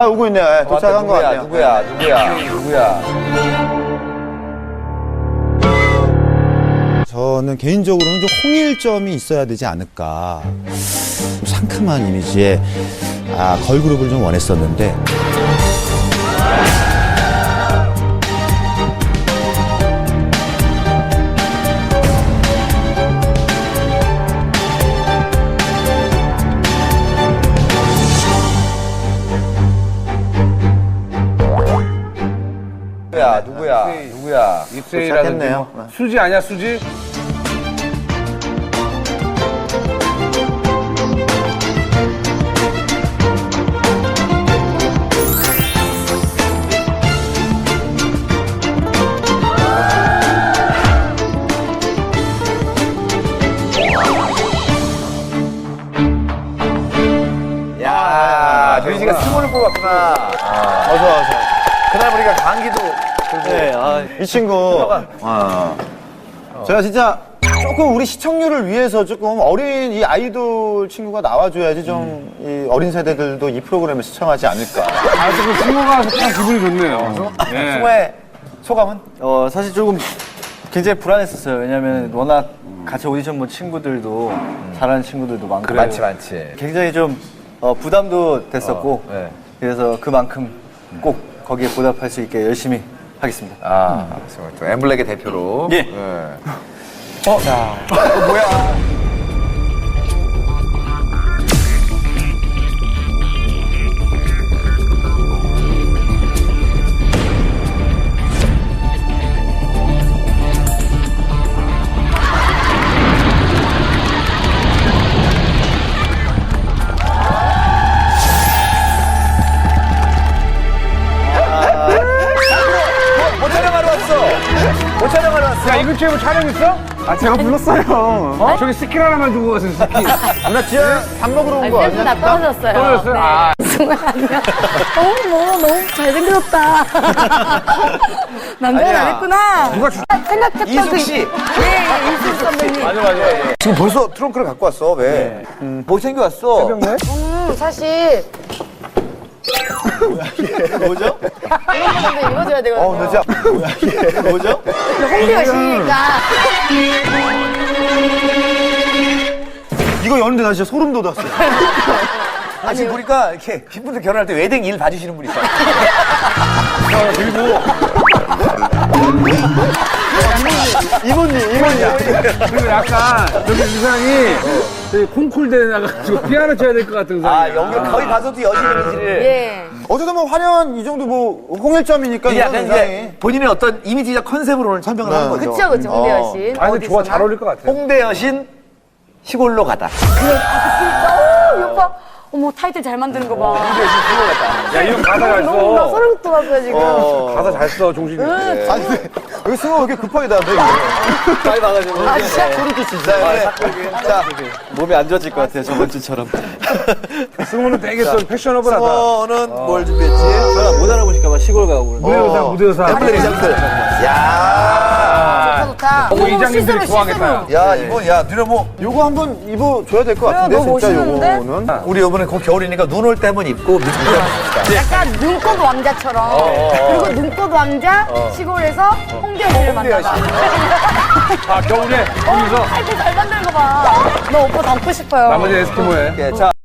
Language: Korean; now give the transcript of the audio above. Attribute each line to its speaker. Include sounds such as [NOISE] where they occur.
Speaker 1: 아, 오고 있네요. 예, 도착한 거
Speaker 2: 누구야,
Speaker 1: 같네요.
Speaker 2: 누구야, 누구야, 누구야.
Speaker 1: 저는 개인적으로는 좀 홍일점이 있어야 되지 않을까. 좀 상큼한 이미지의 아, 걸그룹을 좀 원했었는데.
Speaker 2: 누구야, 누구야, 누구야.
Speaker 3: 입세이라든지
Speaker 1: 도착했네요.
Speaker 3: 뭐. 수지 아니야 수지?
Speaker 2: 야, 류지가 승호를 뽑았구나.
Speaker 1: 어서 어서.
Speaker 2: 그날 우리가 감기도
Speaker 1: 네, 아, 이 친구. 어. 제가 진짜 조금 우리 시청률을 위해서 조금 어린 이 아이돌 친구가 나와줘야지 좀 이 어린 세대들도 이 프로그램을 시청하지 않을까.
Speaker 3: 아, 조금 승호가 참 기분이 좋네요. 예.
Speaker 2: 승호의 소감은?
Speaker 4: 어, 사실 조금 굉장히 불안했었어요. 왜냐면 워낙 같이 오디션 본 친구들도 잘하는 친구들도 많고.
Speaker 2: 많지, 많지.
Speaker 4: 굉장히 좀 어, 부담도 됐었고.
Speaker 2: 어, 네.
Speaker 4: 그래서 그만큼 꼭 거기에 보답할 수 있게 열심히 하겠습니다.
Speaker 2: 아, 또 엠블랙의 대표로.
Speaker 4: 예.
Speaker 2: 어, 자. 어, 뭐야. 왔어?
Speaker 3: 야, 이 근처에 뭐 촬영 있어? 아, 제가 불렀어요. 어? 저기 스킬 하나만 주고 가세요, 스킬. [LAUGHS]
Speaker 1: 누나 지하 밥 먹으러 온거
Speaker 5: 쌤도 다
Speaker 1: 아니야?
Speaker 5: 떨어졌어요.
Speaker 3: 떨어졌어요?
Speaker 5: 네.
Speaker 3: 아.
Speaker 5: 안녕. 어머, 뭐, 너무 잘생겼다. [LAUGHS] 남자는 안 했구나.
Speaker 3: 누가 주...
Speaker 5: 생각했던
Speaker 2: 이숙
Speaker 5: 그-
Speaker 2: 씨.
Speaker 5: 네, 이숙 선배님.
Speaker 2: 맞아, 맞아. 지금 벌써 트렁크를 갖고 왔어, 왜? 음, 뭐 챙겨왔어?
Speaker 5: 음, 사실.
Speaker 1: 뭐죠?
Speaker 5: 이런 거 먼저 읽어줘야 되거든요.
Speaker 1: 어, 이게. 뭐죠?
Speaker 5: 홍대 여신이니까.
Speaker 1: 이거 여는데 나 진짜 소름 돋았어. [LAUGHS]
Speaker 2: 아, 지금 보니까 이렇게 신분들 결혼할 때 웨딩 일 봐주시는 분 있어요.
Speaker 1: 이모님, 이모님.
Speaker 3: 그리고 약간 저기 의상이 저기 콩쿨대에 나가지고 [LAUGHS] 피아노 쳐야 될 것 같은 의상이야.
Speaker 2: 아, 연기 거의 봐서도 여신 이미지를.
Speaker 5: 예.
Speaker 1: 어쨌든 뭐 화려한 이 정도 뭐 홍일점이니까
Speaker 2: 이게 약간. 이제 본인의 어떤 이미지적 컨셉으로 오늘 설명을 하는 거죠.
Speaker 5: 그쵸, 그쵸, 홍대 여신.
Speaker 3: 아니, 근데 좋아, 잘 어울릴 것 같아.
Speaker 2: 홍대 여신 시골로 가다.
Speaker 5: 진짜, 오, 이 오빠. 어머, 타이틀 잘 만드는 거 봐.
Speaker 3: 야, 이런 가사 잘
Speaker 5: 너무 나
Speaker 3: 써.
Speaker 5: 소름 돋았어요, 지금.
Speaker 3: 가사 잘 써, 종신이.
Speaker 1: 아니, 근데 여기 승호 왜 이렇게 급하게 나왔네, 이거.
Speaker 4: 빨리 나가지고.
Speaker 5: 아, 진짜?
Speaker 1: 소름 끼친다. 네. 자,
Speaker 4: 몸이 안 좋아질 것 같아요, 저번 주처럼. [LAUGHS]
Speaker 3: 승호는 되게 또 패셔너블하다.
Speaker 2: 승호는 뭘 준비했지?
Speaker 4: 제가 못 알아보실까봐 시골 가고 그러는데.
Speaker 3: 무대의사, 무대의사.
Speaker 2: 엠블랙 장들. 야.
Speaker 5: 좋다.
Speaker 3: 어, 이장님들이 좋아하겠다.
Speaker 2: 야, 이번, 야, 누나 뭐,
Speaker 1: 요거 한번 입어줘야 될 것 같은데,
Speaker 5: 너무
Speaker 1: 진짜
Speaker 5: 멋있는데?
Speaker 1: 요거는.
Speaker 2: 우리 이번에 곧 겨울이니까 눈 올 때 한번 입고 봅시다. [LAUGHS]
Speaker 5: 약간 눈꽃 왕자처럼. 그리고 눈꽃 왕자 시골에서 홍대 여신을 만나다.
Speaker 3: 아, 겨울에
Speaker 5: 어,
Speaker 3: 여기서
Speaker 5: 타이틀 잘거 봐. 너 오빠 닮고 싶어요.
Speaker 3: 나머지 에스키모에.
Speaker 2: 예, 자.